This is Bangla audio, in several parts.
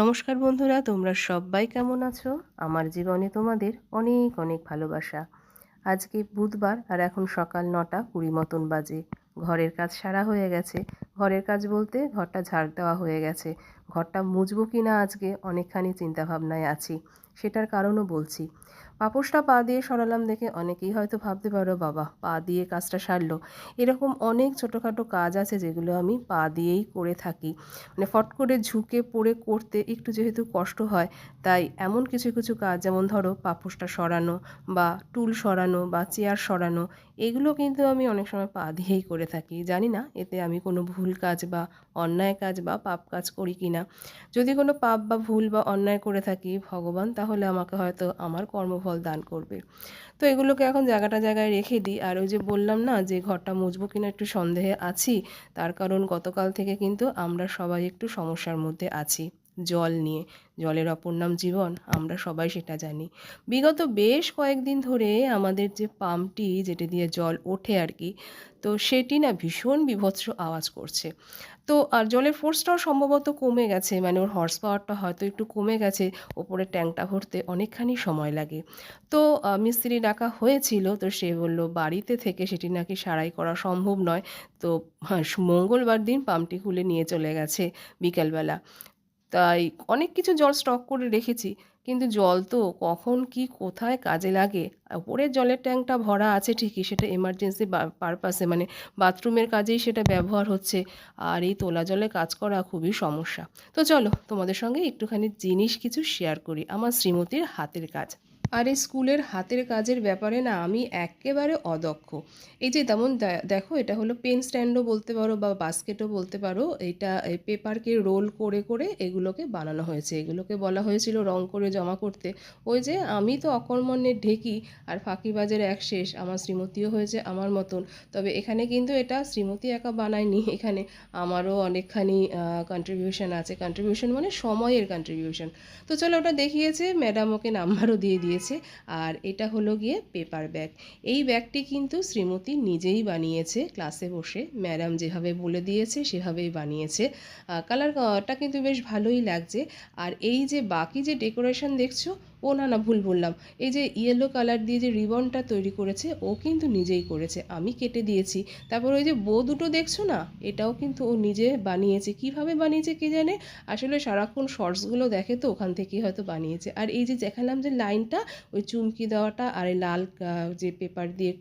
নমস্কার বন্ধুরা, তোমরা সবাই কেমন আছো? আমার জীবনে তোমাদের অনেক অনেক ভালোবাসা। আজকে বুধবার আর এখন সকাল নটা কুড়ি মতন বাজে। ঘরের কাজ সারা হয়ে গেছে। ঘরের কাজ বলতে ঘরটা ঝাড় দেওয়া হয়ে গেছে। ঘরটা মুজবো কি না আজকে অনেকখানি চিন্তাভাবনায় আছি, সেটার কারণও বলছি। পাপোশটা পা দিয়ে সরালাম দেখে অনেকেই হয়তো ভাবতে পারো, বাবা, পা দিয়ে কাজটা সারলো। এরকম অনেক ছোটোখাটো কাজ আছে যেগুলো আমি পা দিয়েই করে থাকি। মানে ফট করে ঝুঁকে পড়ে করতে একটু যেহেতু কষ্ট হয়, তাই এমন কিছু কিছু কাজ যেমন ধরো পাপোশটা সরানো বা টুল সরানো বা চেয়ার সরানো, এগুলো কিন্তু আমি অনেক সময় পা দিয়েই করে থাকি। জানি না, এতে আমি কোনো ভুল কাজ বা অন্যায় কাজ বা পাপ কাজ করি কি না। যদি কোনো পাপ বা ভুল বা অন্যায় করে থাকি, ভগবান তাহলে আমাকে হয়তো আমার কর্মফল দান করবে। তো এগুলোকে এখন জায়গাটা জায়গায় রেখে দিই। আর ওই যে বললাম না যে ঘরটা মুছবো কিনা একটু সন্দেহে আছি, তার কারণ গতকাল থেকে কিন্তু আমরা সবাই একটু সমস্যার মধ্যে আছি, জল নিয়ে। জলের অপর নাম জীবন, আমরা সবাই সেটা জানি। বিগত বেশ কয়েকদিন ধরে আমাদের যে পাম্পটি যেটা দিয়ে জল ওঠে আর কি, তো সেটি না ভীষণ বিভৎস আওয়াজ করছে। তো, আর জলের ফোর্সটাও সম্ভবত কমে গেছে। মানে ওর হর্স পাওয়ারটা হয়তো একটু কমে গেছে। ওপরে ট্যাঙ্কটা ভরতে অনেকখানি সময় লাগে। তো মিস্ত্রি ডাকা হয়েছিল। তো সে বলল, বাড়িতে থেকে সেটি নাকি সারাই করা সম্ভব নয়। তো মঙ্গলবার দিন পাম্পটি খুলে নিয়ে চলে গেছে বিকেলবেলা। তাই অনেক কিছু জল স্টক করে রেখেছি, কিন্তু জল তো কখন কি কোথায় কাজে লাগে? ওপরের জলের ট্যাঙ্কটা ভরা আছে ঠিকই, সেটা এমার্জেন্সি পারপাসে মানে বাথরুমের কাজেই সেটা ব্যবহার হচ্ছে। আর এই তোলা জলে কাজ করা খুবই সমস্যা। তো চলো তোমাদের সঙ্গে একটুখানি জিনিস কিছু শেয়ার করি, আমার শ্রীমতীর হাতের কাজ। আর এই স্কুলের হাতের কাজের ব্যাপারে না আমি একেবারে অদক্ষ। এই যে তেমন দেখো এটা হলো পেন স্ট্যান্ডও বলতে পারো বা বাস্কেটও বলতে পারো, এটা এই পেপারকে রোল করে করে এগুলোকে বানানো হয়েছে। এগুলোকে বলা হয়েছিল রং করে জমা করতে। ওই যে আমি তো অকর্মণ্যের ঢেকি আর ফাঁকিবাজের এক শেষ, আমার শ্রীমতীও হয়েছে আমার মতন। তবে এখানে কিন্তু এটা শ্রীমতী একা বানায়নি, এখানে আমারও অনেকখানি কন্ট্রিবিউশন আছে। কন্ট্রিবিউশন মানে সময়ের কন্ট্রিবিউশন তো চলো ওটা দেখিয়েছে ম্যাডাম ওকে নাম্বারও দিয়ে দিয়ে দিয়েছে, আর এটা হলো গিয়ে পেপার ব্যাগ এই ব্যাগটি কিন্তু শ্রীমতী নিজেই বানিয়েছে ক্লাসে বসে। ম্যাডাম যেভাবে বলে দিয়েছে, সেভাবেই বানিয়েছে। কালারটা কিন্তু বেশ ভালোই লাগছে। আর এই যে বাকি যে ডেকোরেশন দেখছ ও না না, ভুল বললাম। এই যে ইয়েলো কালার দিয়ে যে রিবনটা তৈরি করেছে, ও কিন্তু নিজেই করেছে। আমি কেটে দিয়েছি। তারপর ওই যে বো দুটো দেখছ না? এটাও কিন্তু ও নিজে বানিয়েছে। কীভাবে বানিয়েছে কে জানে? আসলে সারাক্ষণ শর্টসগুলো দেখে তো ওখান থেকেই হয়তো বানিয়েছে। আর এই যে দেখালাম যে লাইনটা, ওই চুমকি দেওয়াটা আর এই লাল যে পেপার দিয়ে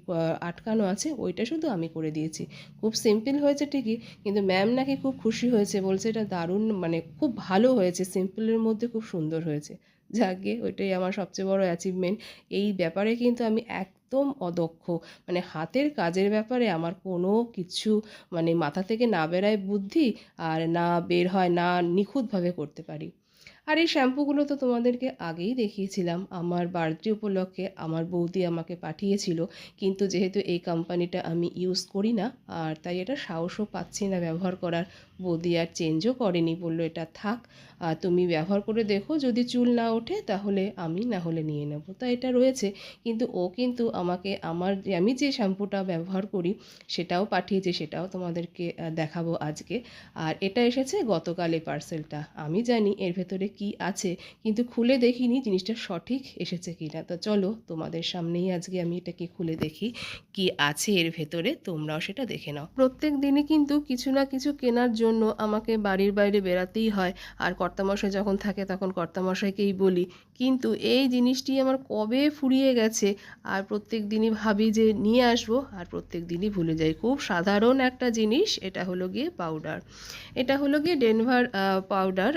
আটকানো আছে, ওইটা শুধু আমি করে দিয়েছি। খুব সিম্পল হয়েছে ঠিকই, কিন্তু ম্যাম নাকি খুব খুশি হয়েছে, বলছে এটা দারুণ মানে খুব ভালো হয়েছে। সিম্পলের মধ্যে খুব সুন্দর হয়েছে। যাকে ওইটাই আমার সবচেয়ে বড় অ্যাচিভমেন্ট এই ব্যাপারে কিন্তু আমি একদম অদক্ষ। মানে হাতের কাজের ব্যাপারে আমার কোনো কিছু মানে মাথা থেকে না বেরায় বুদ্ধি আর না বের হয়, না নিখুঁতভাবে করতে পারি। আর এই শ্যাম্পুগুলো তো তোমাদেরকে আগেই দেখিয়েছিলাম। আমার বার্থডে উপলক্ষে আমার বৌদি আমাকে পাঠিয়েছিল। কিন্তু যেহেতু এই কোম্পানিটা আমি ইউজ করি না, আর তাই এটা সাহসও পাচ্ছি না ব্যবহার করার। বৌদি আর চেঞ্জও করেনি, বলল এটা থাক। তুমি ব্যবহার করে দেখো, যদি চুল না ওঠে তাহলে আমি না হলে নিয়ে নেব। তা এটা রয়েছে, কিন্তু ও কিন্তু আমাকে আমার আমি যে শ্যাম্পুটা ব্যবহার করি সেটাও পাঠিয়েছে, সেটাও তোমাদেরকে দেখাবো আজকে। আর এটা এসেছে গতকাল এই পার্সেলটা। আমি জানি এর ভেতরে কি আছে, কিন্তু খুলে দেখিনি জিনিসটা সঠিক এসেছে কি না তো চলো তোমাদের সামনেই আজকে আমি এটাকে খুলে দেখি কি আছে এর ভেতরে, তোমরাও সেটা দেখে নাও। প্রত্যেক দিনই কিন্তু কিছু না কিছু কেনার জন্য আমাকে বাড়ির বাইরে বেরাতেই হয়, আর কর্তামশাই যখন থাকে তখন কর্তামশাইকেই বলি কিন্তু এই জিনিসটি আমার কবে ফুরিয়ে গেছে? আর প্রত্যেক দিনই ভাবি যে নিয়ে আসব, আর প্রত্যেক দিনই ভুলে যাই। খুব সাধারণ একটা জিনিস, এটা হলো গিয়ে পাউডার এটা হলো গিয়ে ডেনভার পাউডার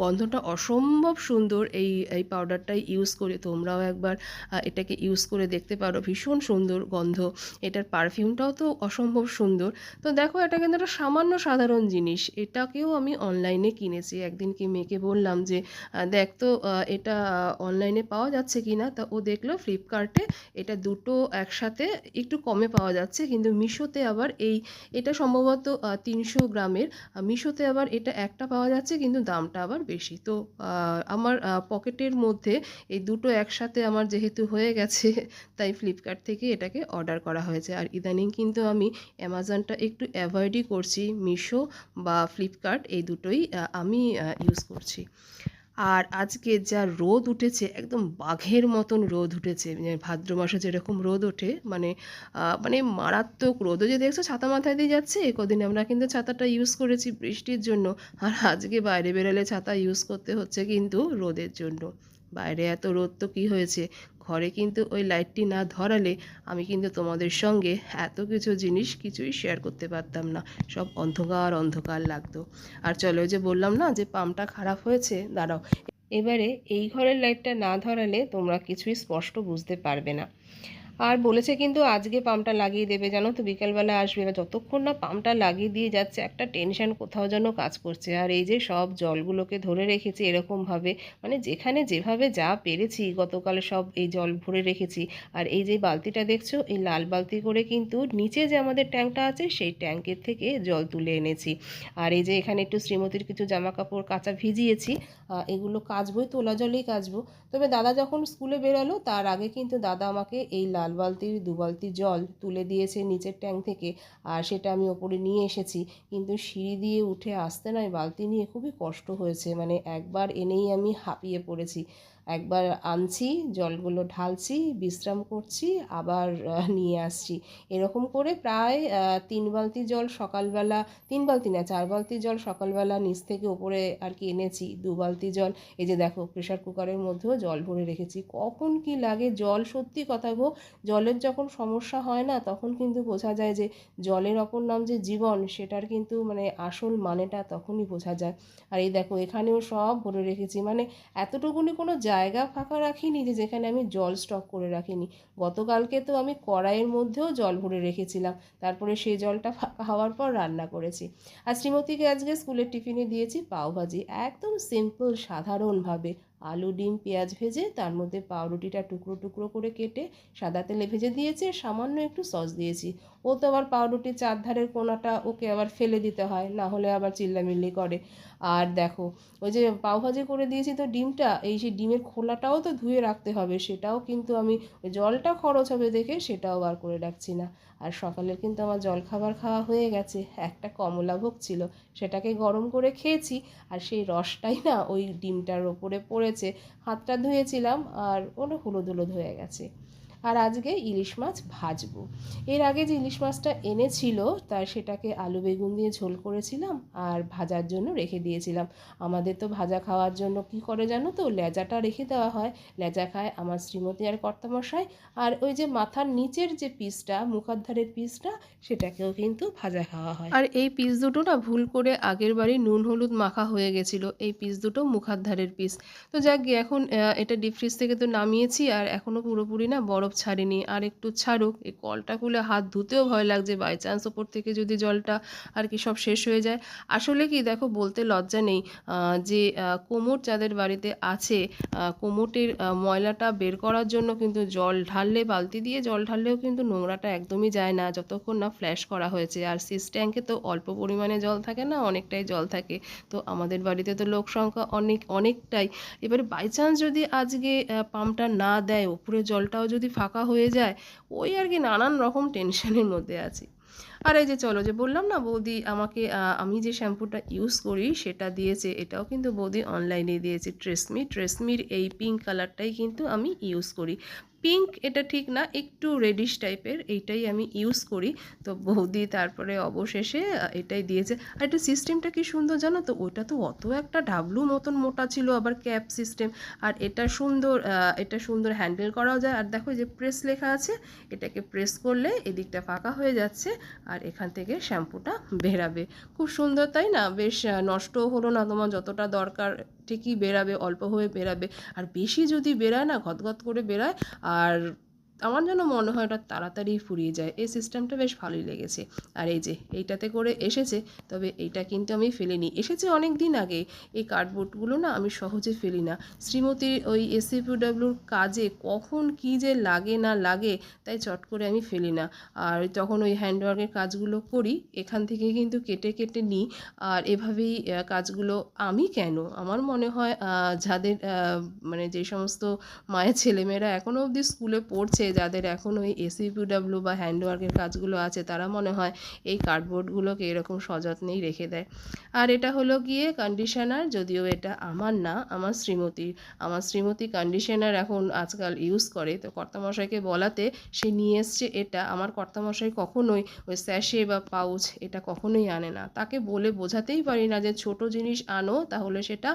গন্ধটা অসম্ভব সুন্দর এই এই পাউডারটাই ইউজ করে। তোমরাও একবার এটাকে ইউজ করে দেখতে পারো, ভীষণ সুন্দর গন্ধ। এটার পারফিউমটাও তো অসম্ভব সুন্দর। তো দেখো, এটা কিন্তু একটা সামান্য সাধারণ জিনিস। এটাকেও আমি অনলাইনে কিনেছি। একদিন কি মেয়েকে বললাম যে দেখ তো এটা অনলাইনে পাওয়া যাচ্ছে কি না তা ও দেখল ফ্লিপকার্টে এটা দুটো একসাথে একটু কমে পাওয়া যাচ্ছে, কিন্তু মিশোতে আবার এই, এটা সম্ভবত তিনশো গ্রামের মিশোতে আবার এটা একটা পাওয়া যাচ্ছে, কিন্তু দামটা আবার বেশি। তো আমার পকেটের মধ্যে এই দুটো একসাথে আমার যেহেতু হয়ে গেছে, তাই ফ্লিপকার্ট থেকে এটাকে অর্ডার করা হয়েছে। আর ইদানিং কিন্তু আমি অ্যামাজনটা একটু অ্যাভয়েডই করছি, মিশো বা ফ্লিপকার্ট এই দুটোই আমি ইউজ করছি। আর আজকে যা রোদ উঠেছে, একদম বাঘের মতন রোদ উঠেছে। মানে ভাদ্র মাসে যেরকম রোদ ওঠে মানে মানে মারাত্মক রোদও যে দেখছ ছাতা মাথায় দিয়ে যাচ্ছে? কদিন আমরা কিন্তু ছাতাটা ইউজ করেছি বৃষ্টির জন্য। আর আজকে বাইরে বেরোলে ছাতা ইউজ করতে হচ্ছে কিন্তু রোদের জন্য। বাইরে এত রোদ তো কী হয়েছে? ঘরে কিন্তু ওই লাইটটি না ধরালে আমি কিন্তু তোমাদের সঙ্গে এত কিছু জিনিস কিছুই শেয়ার করতে পারতাম না। সব অন্ধকার অন্ধকার লাগতো। আর চলো যে বললাম না যে পাম্পটা খারাপ হয়েছে, দাঁড়াও। এবারে এই ঘরের লাইটটা না ধরালে তোমরা কিছুই স্পষ্ট বুঝতে পারবে না। আর বলেছে কিন্তু আজকে পাম্পটা লাগিয়ে দেবে, জানো তো? বিকালবেলা আসবে। এবার যতক্ষণ না পাম্পটা লাগিয়ে দিয়ে যাচ্ছে, একটা টেনশন কোথাও যেন কাজ করছে। আর এই যে সব জলগুলোকে ধরে রেখেছি এরকমভাবে মানে যেখানে যেভাবে যা পেরেছি, গতকাল সব এই জল ভরে রেখেছি। আর এই যে বালতিটা দেখছ, এই লাল বালতি করে কিন্তু নিচে যে আমাদের ট্যাঙ্কটা আছে, সেই ট্যাঙ্কের থেকে জল তুলে এনেছি। আর এই যে এখানে একটু শ্রীমতীর কিছু জামা কাপড় কাঁচা ভিজিয়েছি এগুলো কাচবোই, তোলা জলেই কাচবো। তবে দাদা যখন স্কুলে বেরোলো, তার আগে কিন্তু দাদা আমাকে এই লাল বালতির, দু বালতি জল তুলে দিয়েছে নিচের ট্যাঙ্ক থেকে আর সেটা আমি ওপরে নিয়ে এসেছি। কিন্তু সিঁড়ি দিয়ে উঠে আসতে নয়, বালতি নিয়ে খুবই কষ্ট হয়েছে। মানে একবার এনেই আমি হাঁপিয়ে পড়েছি। একবার আনছি, জলগুলো ঢালছি, বিশ্রাম করছি, আবার নিয়ে আসছি। এরকম করে প্রায় তিন বালতি জল সকালবেলা, তিন বালতি না, চার বালতি জল সকালবেলা নিচ থেকে ওপরে আর কি এনেছি, দু বালতি জল। এই যে দেখো প্রেশার কুকারের মধ্যেও জল ভরে রেখেছি। কখন কি লাগে জল, সত্যি কথা গো, জলের যখন সমস্যা হয় না, তখন কিন্তু বোঝা যায় যে জলের অপর নাম যে জীবন, সেটার কিন্তু মানে আসল মানেটা তখনই বোঝা যায়। আর এই দেখো, এখানেও সব ভরে রেখেছি। মানে এতটুকুনি কোনো জায়গা ফাঁকা রাখিনি যে যেখানে আমি জল স্টক করে রাখিনি। গতকালকে তো আমি কড়াইয়ের মধ্যেও জল ভরে রেখেছিলাম। তারপরে সেই জলটা ফাঁকা হওয়ার পর রান্না করেছি। আর শ্রীমতীকে আজকে স্কুলের টিফিনে দিয়েছি পাওভাজি। একদম সিম্পল সাধারণভাবে। আলু, ডিম, পেঁয়াজ ভেজে তার মধ্যে পাউরুটিটা টুকরো টুকরো করে কেটে সাদা তেলে ভেজে দিয়েছি সামান্য একটু সস দিয়েছি। ও তো আবার পাউরুটির চারধারের কোনাটা ওকে আবার ফেলে দিতে হয়, না হলে আবার চিল্লামিল্লি করে। আর দেখো, ওই যে পাওভাজি করে দিয়েছি তো ডিমটা, এই সেই ডিমের খোলাটাও তো ধুয়ে রাখতে হবে, সেটাও কিন্তু আমি জলটা খরচ হবে দেখে সেটাও বার করে রাখছি না। আর সকালের কিন্তু আমার জলখাবার খাওয়া হয়ে গেছে, একটা কমলাভোগ ছিল, সেটাকে গরম করে খেয়েছি, আর সেই রসটাই না ওই ডিমটার ওপরে পড়েছে হাতটা ধুয়েছিলাম আর ওটা হলুদ হলুদ হয়ে গেছে। আর আজকে ইলিশ মাছ ভাজবো। এর আগে যে ইলিশ মাছটা এনেছিল, তার সেটাকে আলু বেগুন দিয়ে ঝোল করেছিলাম আর ভাজার জন্য রেখে দিয়েছিলাম। আমাদের তো ভাজা খাওয়ার জন্য কি করে জানো তো? লেজাটা রেখে দেওয়া হয়। লেজা খায় আমার শ্রীমতী আর কর্তামশাই। আর ওই যে মাথার নিচের যে পিসটা মুখাধারের পিসটা, সেটাকেও কিন্তু ভাজা খাওয়া হয়। আর এই পিস দুটো না ভুল করে আগের বাড়ি নুন হলুদ মাখা হয়ে গেছিল। এই পিস দুটো মুখাধারের পিস। তো যাক এখন এটা ডিপ ফ্রিজ থেকে তো নামিয়েছি আর এখনও পুরোপুরি না বরফ ছাড়েনি। আর একটু ছাড়ুক এই কলটা খুলে হাত ধুতেও ভয় লাগছে। বাই চান্স ওপর থেকে যদি জলটা আর কি সব শেষ হয়ে যায়। আসলে কি দেখো বলতে লজ্জা নেই যে কোমর যাদের বাড়িতে আছে আহ, কোমরের ময়লাটা বের করার জন্য কিন্তু জল ঢাললে বালতি দিয়ে জল ঢাললেও কিন্তু নোংরাটা একদমই যায় না। যতক্ষণ না ফ্ল্যাশ করা হয়েছে। আর সিস ট্যাঙ্কে তো অল্প পরিমাণে জল থাকে না অনেকটাই জল থাকে। তো আমাদের বাড়িতে তো লোক সংখ্যা অনেক অনেকটাই। এবারে বাই চান্স যদি আজকে পাম্পটা না দেয় উপরে জলটাও যদি ফাঁকা হয়ে যায়, ওই আর কি নানান রকম টেনশনের মধ্যে আছি। আর এই যে চলো যে বললাম না, বৌদি আমাকে আমি যে শ্যাম্পুটা ইউজ করি সেটা দিয়েছে, এটাও কিন্তু বৌদি অনলাইনে দিয়েছে। ট্রেসমি ট্রেসমির এই পিঙ্ক কালারটাই কিন্তু আমি ইউজ করি। পিঙ্ক এটা ঠিক না, একটু রেডিশ টাইপের, এইটাই আমি ইউজ করি। তো বৌদি তারপরে অবশেষে এটাই দিয়েছে। আর এটা সিস্টেমটা কি সুন্দর জানো তো? ওইটা তো অত একটা ডাবলু মতন মোটা ছিল, আবার ক্যাপ সিস্টেম। আর এটা সুন্দর এটা সুন্দর হ্যান্ডেল করাও যায়। আর দেখো যে প্রেস লেখা আছে, এটাকে প্রেস করলে এদিকটা ফাঁকা হয়ে যাচ্ছে আর এখান থেকে শ্যাম্পুটা বেরাবে। খুব সুন্দর, তাই না? বেশ নষ্টও হলো না তোমার যতটা দরকার। ঠিকই বেরাবে অল্প হয়ে বেরাবে আর বেশি যদি বেরায় না ঘতঘত করে বেরায় আর আমার যেন মনে হয় ওটা তাড়াতাড়ি ফুরিয়ে যায়। এই সিস্টেমটা বেশ ভালোই লেগেছে। আর এই যে, এইটাতে করে এসেছে, তবে এইটা কিন্তু আমি ফেলিনি। এসেছে অনেক দিন আগে। এই কার্ডবোর্ডগুলো না আমি সহজে ফেলি না। শ্রীমতীর ওই এসিপিডব্লিউর কাজে কখন কি যে লাগে না লাগে, তাই চট করে আমি ফেলি না। আর যখন ওই হ্যান্ডওয়ার্কের কাজগুলো করি, এখান থেকে কিন্তু কেটে কেটে নিই। আর এভাবেই কাজগুলো আমি কেন? আমার মনে হয় যাদের মানে যে সমস্ত মায়ের ছেলেমেয়েরা এখনও অবধি স্কুলে পড়ছে যাদের এখন ওই এসিপিডব্লিউ বা হ্যান্ডওয়ার্কের কাজগুলো আছে, তারা মনে হয় এই কার্ডবোর্ডগুলোকে এরকম সযত্নেই রেখে দেয়। আর এটা হলো গিয়ে কন্ডিশনার যদিও এটা আমার না, আমার শ্রীমতীর আমার শ্রীমতী কন্ডিশনার এখন আজকাল ইউজ করে। তো কর্তামশাইকে বলাতে সে নিয়ে এসছে এটা। আমার কর্তামশাই কখনোই ওই স্যাশে বা পাউচ এটা কখনোই আনে না। তাকে বলে বোঝাতেই পারি না যে ছোট জিনিস আনো, তাহলে সেটা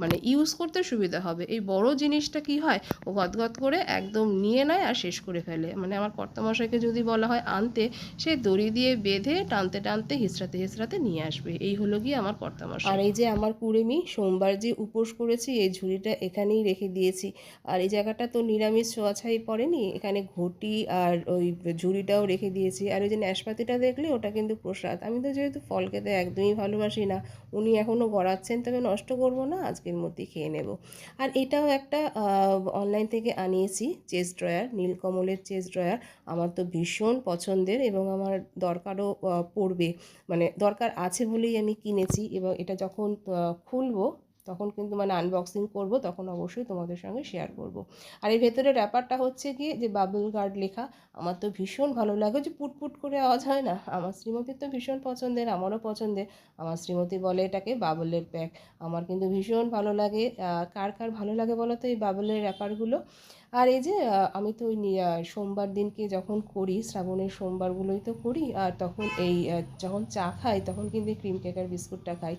মানে ইউজ করতে সুবিধা হবে। এই বড় জিনিসটা কি হয়? ও গদগদ করে একদম নিয়ে নেয় আর শেষ করে ফেলে। মানে আমার কর্তামশাইকে যদি বলা হয় আনতে, সে দড়ি দিয়ে বেঁধে টানতে টানতে হিসড়াতে হিসড়াতে নিয়ে আসবে। এই হলো গিয়ে আমার কর্তামশাই। আর এই যে আমার কুড়েমি, সোমবার যে উপোস করেছি, এই ঝুড়িটা এখানেই রেখে দিয়েছি। আর এই জায়গাটা তো নিরামিষ, ছোঁয়াছাই পড়েনি। এখানে ঘটি আর ওই ঝুড়িটাও রেখে দিয়েছি। আর ওই যে নাশপাতিটা দেখলে, ওটা কিন্তু প্রসাদ। আমি তো যেহেতু ফল খেতে একদমই ভালোবাসি না, উনি এখনও গড়াচ্ছেন, তবে নষ্ট করব না, আজকের মধ্যেই খেয়ে নেব। আর এটাও একটা অনলাইন থেকে আনিয়েছি চেস্ট ড্রয়ার নীলকমলের চেস্ট ড্রয়ার আমার তো ভীষণ পছন্দের এবং আমার দরকারও পড়বে। মানে দরকার আছে বলেই আমি কিনেছি এবং এটা যখন খুলবো, তখন কিন্তু মানে আনবক্সিং করব, তখন অবশ্যই তোমাদের সঙ্গে শেয়ার করব। আর এর ভেতরে র্যাপারটা হচ্ছে গিয়ে যে বাবল গার্ড লেখা আমার তো ভীষণ ভালো লাগে যে পুটপুট করে আওয়াজ হয় না? আমার শ্রীমতির তো ভীষণ পছন্দের, আমারও পছন্দের। আমার শ্রীমতী বলে এটাকে বাবলের প্যাক আমার কিন্তু ভীষণ ভালো লাগে কার কার ভালো লাগে বলো তো এই বাবলের র্যাপারগুলো আর এই যে আমি তো ওই সোমবার দিনকে যখন করি, শ্রাবণের সোমবারগুলোই তো করি, আর তখন এই যখন চা খাই, তখন কিন্তু ক্রিম কেকার বিস্কুটটা খাই।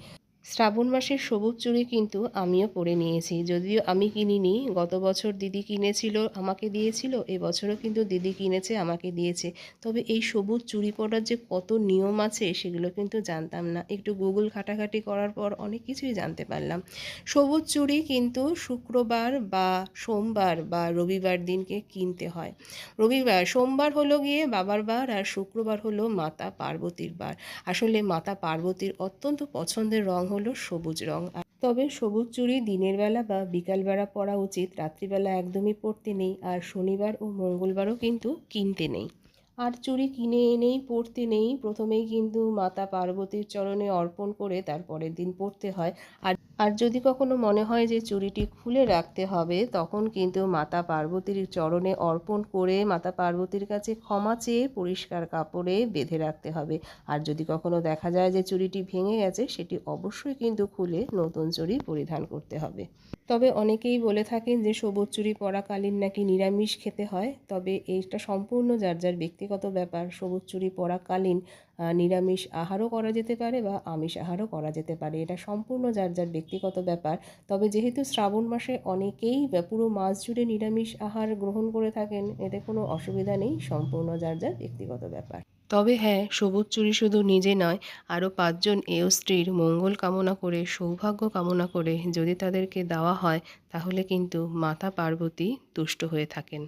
শ্রাবণ মাসের সবুজ চুড়ি কিন্তু আমিও পরে নিয়েছি। যদিও আমি কিনিনি, গত বছর দিদি কিনেছিল, আমাকে দিয়েছিল এবছরও কিন্তু দিদি কিনেছে, আমাকে দিয়েছে। তবে এই সবুজ চুড়ি পরার যে কত নিয়ম আছে, সেগুলো কিন্তু জানতাম না। একটু গুগল ঘাটাঘাটি করার পর অনেক কিছুই জানতে পারলাম। সবুজ চুড়ি কিন্তু শুক্রবার বা সোমবার বা রবিবার দিনকে কিনতে হয়। রবিবার, সোমবার হলো গিয়ে বাবার বার আর শুক্রবার হলো মাতা পার্বতীর বার। আসলে মাতা পার্বতীর অত্যন্ত পছন্দের রং হলো সবুজ রং। তবে সবুজ চুড়ি দিনের বেলা বা বিকালবেলা পরা উচিত, রাত্রিবেলা একদমই পড়তে নেই, আর শনিবার ও মঙ্গলবারও কিন্তু কিনতে নেই। আর চুড়ি কিনে এনেই পরতে নেই, প্রথমেই কিন্তু মাতা পার্বতীর চরণে অর্পণ করে তারপরের দিন পরতে হয়। আর আর যদি কখনো মনে হয় যে চুড়িটি খুলে রাখতে হবে, তখন কিন্তু মাতা পার্বতীর চরণে অর্পণ করে মাতা পার্বতীর কাছে ক্ষমা চেয়ে পরিষ্কার কাপড়ে বেঁধে রাখতে হবে। আর যদি কখনো দেখা যায় যে চুড়িটি ভেঙে গেছে, সেটি অবশ্যই কিন্তু খুলে নতুন চুড়ি পরিধান করতে হবে। তবে অনেকেই বলে থাকেন যে সবুজ চুড়ি পরাকালীন নাকি নিরামিষ খেতে হয়। তবে এইটা সম্পূর্ণ যার যার ব্যক্তিগত ব্যাপার, সবুজ চুড়ি পরাকালীন নিরামিষ আহারও করা যেতে পারে বা আমিষ আহারও করা যেতে পারে। এটা সম্পূর্ণ যার যার ব্যক্তিগত ব্যাপার। তবে যেহেতু শ্রাবণ মাসে অনেকেই পুরো মাস জুড়ে নিরামিষ আহার গ্রহণ করে থাকেন, এতে কোনো অসুবিধা নেই, সম্পূর্ণ যার যার ব্যক্তিগত ব্যাপার। তবে হ্যাঁ সবুজ চুরি শুধু নিজে নয়, আরও পাঁচজন এও স্ত্রীর মঙ্গল কামনা করে, সৌভাগ্য কামনা করে যদি তাদেরকে দেওয়া হয়, তাহলে কিন্তু মাতা পার্বতী তুষ্ট হয়ে থাকেন।